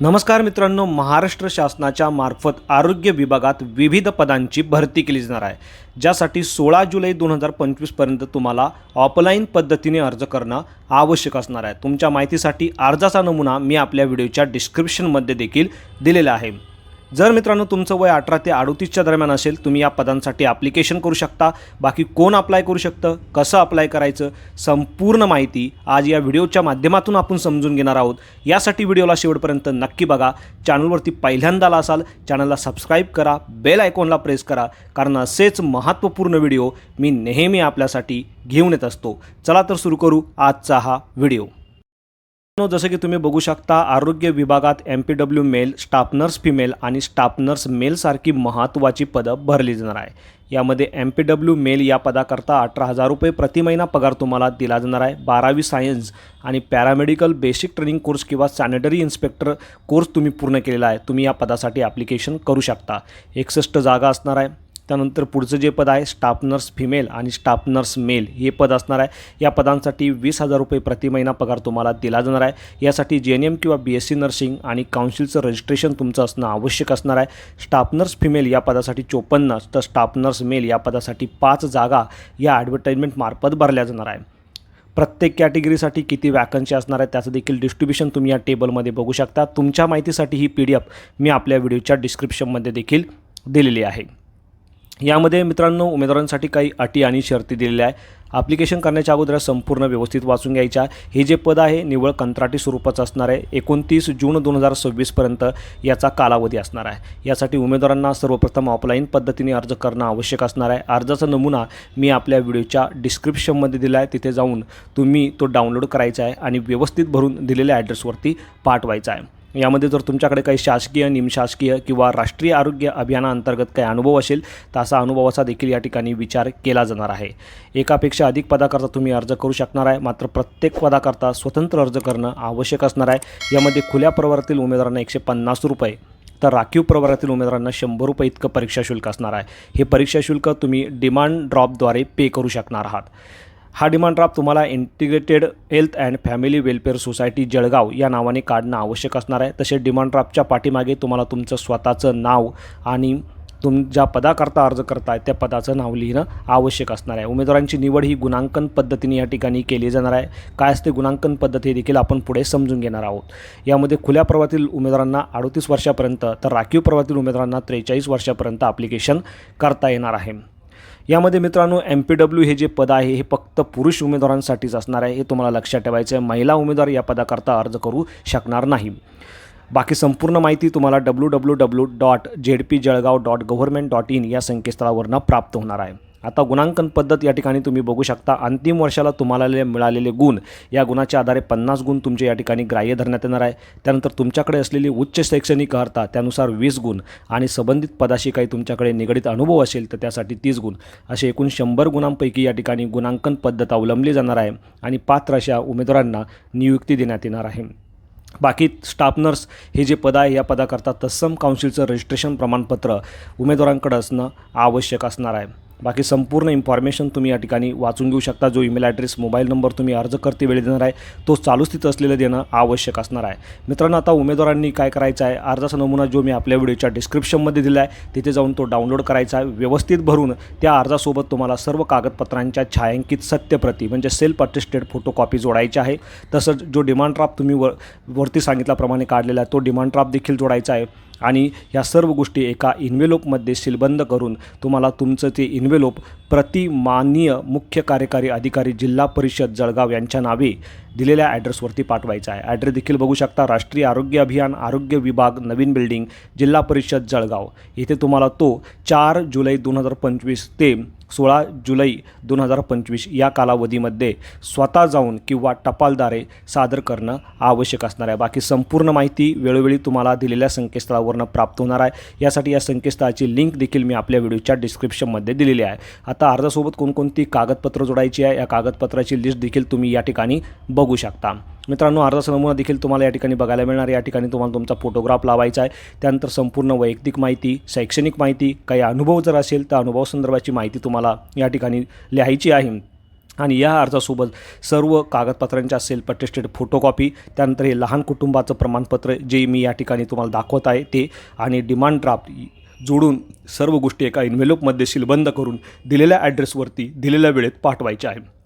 नमस्कार मित्रांनो महाराष्ट्र शासनाच्या मार्फत आरोग्य विभागात विविध पदांची भरती केली जाणार आहे. ज्यासाठी सोळा जुलै दोन हजार पंचवीसपर्यंत तुम्हाला ऑफलाईन पद्धतीने अर्ज करणं आवश्यक असणार आहे. तुमच्या माहितीसाठी अर्जाचा नमुना मी आपल्या व्हिडिओच्या डिस्क्रिप्शनमध्ये देखील दिलेला आहे. जर मित्रांनो तुमचं वय अठरा ते अडोतीसच्या दरम्यान असेल तुम्ही या पदांसाठी ॲप्लिकेशन करू शकता. बाकी कोण अप्लाय करू शकतं कसं अप्लाय करायचं संपूर्ण माहिती आज या व्हिडिओच्या माध्यमातून आपण समजून घेणार आहोत. यासाठी व्हिडिओला शेवटपर्यंत नक्की बघा. चॅनलवरती पहिल्यांदा आला असाल चॅनलला सबस्क्राईब करा बेल आयकॉनला प्रेस करा कारण असेच महत्त्वपूर्ण व्हिडिओ मी नेहमी आपल्यासाठी घेऊन येत असतो. चला तर सुरू करू आजचा हा व्हिडिओ. जसं की तुम्ही बघू शकता आरोग्य विभागात M P W male staff nurse female आणि स्टाफ नर्स मेलसारखी महत्त्वाची पदं भरली जाणार आहे. यामध्ये एम पी डब्ल्यू मेल या पदाकरता अठरा हजार रुपये प्रति महिना पगार तुम्हाला दिला जाणार आहे. बारावी सायन्स आणि पॅरामेडिकल बेसिक ट्रेनिंग कोर्स किंवा सॅनिटरी इन्स्पेक्टर कोर्स तुम्ही पूर्ण केलेला आहे. तुम्ही या पदासाठी ॲप्लिकेशन करू शकता. एकसष्ट जागा असणार आहे. त्यानंतर पुढचं जे पद आहे स्टाफ नर्स फिमेल आणि स्टाफ नर्स मेल हे पद असणार आहे. या पदांसाठी वीस हजार रुपये प्रति महिना पगार तुम्हाला दिला जाणार आहे. यासाठी जे एन एम किंवा बी एस सी नर्सिंग आणि काउन्सिलचं रजिस्ट्रेशन तुमचं असणं आवश्यक असणार आहे. स्टाफ नर्स फिमेल या पदासाठी चोपन्न तर स्टाफ नर्स मेल या पदासाठी पाच जागा या ॲडव्हर्टाईजमेंटमार्फत भरल्या जाणार आहे. प्रत्येक कॅटेगरीसाठी किती वॅकन्सी असणार आहे त्याचं देखील डिस्ट्रीब्युशन तुम्ही या टेबलमध्ये बघू शकता. तुमच्या माहितीसाठी ही पी डी एफ मी आपल्या व्हिडिओच्या डिस्क्रिप्शनमध्ये देखील दिलेली आहे. यामध्ये मित्रांनो उमेदवारांसाठी काही अटी आणि शर्ती दिलेल्या आहे ॲप्लिकेशन करण्याच्या अगोदर संपूर्ण व्यवस्थित वाचून घ्यायच्या. हे जे पद आहे निव्वळ कंत्राटी स्वरूपाचं असणार आहे. एकोणतीस जून दोन हजार सव्वीसपर्यंत याचा कालावधी असणार आहे. यासाठी उमेदवारांना सर्वप्रथम ऑफलाईन पद्धतीने अर्ज करणं आवश्यक असणार आहे. अर्जाचा नमुना मी आपल्या व्हिडिओच्या डिस्क्रिप्शनमध्ये दिला आहे. तिथे जाऊन तुम्ही तो डाउनलोड करायचा आहे आणि व्यवस्थित भरून दिलेल्या ॲड्रेसवरती पाठवायचा आहे. यामध्ये जर तुमच्याकडे काही शासकीय निमशासकीय किंवा राष्ट्रीय आरोग्य अभियानाअंतर्गत काही अनुभव असेल तर असा अनुभवाचा देखील या ठिकाणी विचार केला जाणार आहे. एकापेक्षा अधिक पदाकरता तुम्ही अर्ज करू शकणार आहे मात्र प्रत्येक पदाकरता स्वतंत्र अर्ज करणं आवश्यक असणार आहे. यामध्ये खुल्या प्रवारातील उमेदवारांना एकशे पन्नास रुपये तर राखीव प्रवारातील उमेदवारांना शंभर रुपये इतकं परीक्षा शुल्क असणार आहे. हे परीक्षा शुल्क तुम्ही डिमांड ड्रॉपद्वारे पे करू शकणार आहात. हा डिमांड ड्राफ्ट तुम्हाला integrated health and family welfare society Jalgaon या नावाने काढणं आवश्यक असणार आहे. तसेच डिमांड ड्राफ्टच्या पाठीमागे तुम्हाला तुमचं स्वतःचं नाव आणि तुम ज्या पदाकरता अर्ज करताय त्या पदाचं नाव लिहिणं आवश्यक असणार आहे. उमेदवारांची निवड ही गुणांकन पद्धतीने या ठिकाणी केली जाणार आहे. काय असते गुणांकन पद्धती देखील आपण पुढे समजून घेणार आहोत. यामध्ये खुल्या प्रवाहातील उमेदवारांना अडतीस वर्षापर्यंत तर राखीव प्रवाहातील उमेदवारांना त्रेचाळीस वर्षापर्यंत ॲप्लिकेशन करता येणार आहे. यामध्ये मित्रांनो एम पी डब्ल्यू हे जे पद आहे हे फक्त पुरुष उमेदवारांसाठीच असणार आहे. हे तुम्हाला लक्षात ठेवायचं आहे महिला उमेदवार या पदाकरता अर्ज करू शकणार नाही. बाकी संपूर्ण माहिती तुम्हाला W W W dot Z P Jalgaon dot government dot in या संकेतस्थळावरनं प्राप्त होणार आहे. आता गुणांकन पद्धत या ठिकाणी तुम्ही बघू शकता. अंतिम वर्षाला तुम्हाला मिळालेले गुण या गुणाच्या आधारे पन्नास गुण तुमचे या ठिकाणी ग्राह्य धरण्यात येणार आहे. त्यानंतर तुमच्याकडे असलेली उच्च शैक्षणिक अर्हता त्यानुसार वीस गुण आणि संबंधित पदाशी काही तुमच्याकडे निगडीत अनुभव असेल तर त्यासाठी तीस गुण. असे एकूण शंभर गुणांपैकी या ठिकाणी गुणांकन पद्धत अवलंबली जाणार आहे आणि पात्र अशा उमेदवारांना नियुक्ती देण्यात येणार आहे. बाकी स्टाफ नर्स हे जे पद आहे या पदाकरता तत्सम काउन्सिलचं रजिस्ट्रेशन प्रमाणपत्र उमेदवारांकडे असणं आवश्यक असणार आहे. बाकी संपूर्ण इन्फॉर्मेशन तुम्ही या ठिकाणी वाचून घेऊ शकता. जो ईमेल ॲड्रेस मोबाईल नंबर तुम्ही अर्ज करते वेळी देणार आहे तो चालू स्थित असलेलं देणं आवश्यक असणार आहे. मित्रांनो आता उमेदवारांनी काय करायचं आहे? अर्जाचा नमुना जो मी आपल्या व्हिडिओच्या डिस्क्रिप्शनमध्ये दिला आहे तिथे जाऊन तो डाउनलोड करायचा आहे. व्यवस्थित भरून त्या अर्जासोबत तुम्हाला सर्व कागदपत्रांच्या छायांकित सत्यप्रती म्हणजे सेल्फ अटेस्टेड फोटोकॉपी जोडायची आहे. तसंच जो डिमांड ड्राफ्ट तुम्ही वर वरती सांगितल्याप्रमाणे काढलेला आहे तो डिमांड ड्राफ्ट देखील जोडायचा आहे. आणि ह्या सर्व गोष्टी एका इन्व्हेलोपमध्ये सीलबंद करून तुम्हाला तुमचं ते इन्व्हेलोप प्रतिमानीय मुख्य कार्यकारी अधिकारी जिल्हा परिषद जळगाव यांच्या नावे दिलेल्या ॲड्रेसवरती पाठवायचा आहे. ॲड्रेस देखील बघू शकता. राष्ट्रीय आरोग्य अभियान आरोग्य विभाग नवीन बिल्डिंग जिल्हा परिषद जळगाव. येथे तुम्हाला तो चार जुलै दोन हजार पंचवीस ते सोळा जुलै दोन हजार पंचवीस या कालावधीमध्ये स्वतः जाऊन किंवा टपालद्वारे सादर करणं आवश्यक असणार आहे. बाकी संपूर्ण माहिती वेळोवेळी तुम्हाला दिलेल्या संकेतस्थळावरनं प्राप्त होणार आहे. यासाठी या संकेतस्थळाची लिंक देखील मी आपल्या व्हिडिओच्या डिस्क्रिप्शनमध्ये दिलेली आहे. आता अर्जासोबत कोणकोणती कागदपत्र जोडायची आहे या कागदपत्राची लिस्ट देखील तुम्ही या ठिकाणी बघू शकता. मित्रांनो अर्जाचा नमुना देखील तुम्हाला या ठिकाणी बघायला मिळणार या ठिकाणी तुम्हाला तुमचा फोटोग्राफ लावायचा आहे. त्यानंतर संपूर्ण वैयक्तिक माहिती शैक्षणिक माहिती काही अनुभव जर असेल तर अनुभव संदर्भाची माहिती तुम्हाला या ठिकाणी लिहायची आहे. आणि या अर्जासोबत सर्व कागदपत्रांच्या सेल्फ अटेस्टेड फोटोकॉपी त्यानंतर हे लहान कुटुंबाचं प्रमाणपत्र जे मी या ठिकाणी तुम्हाला दाखवत आहे ते आणि डिमांड ड्राफ्ट जोडून सर्व गोष्टी एका इन्व्हेलोपमध्ये सीलबंद करून दिलेल्या ॲड्रेसवरती दिलेल्या वेळेत पाठवायच्या आहे.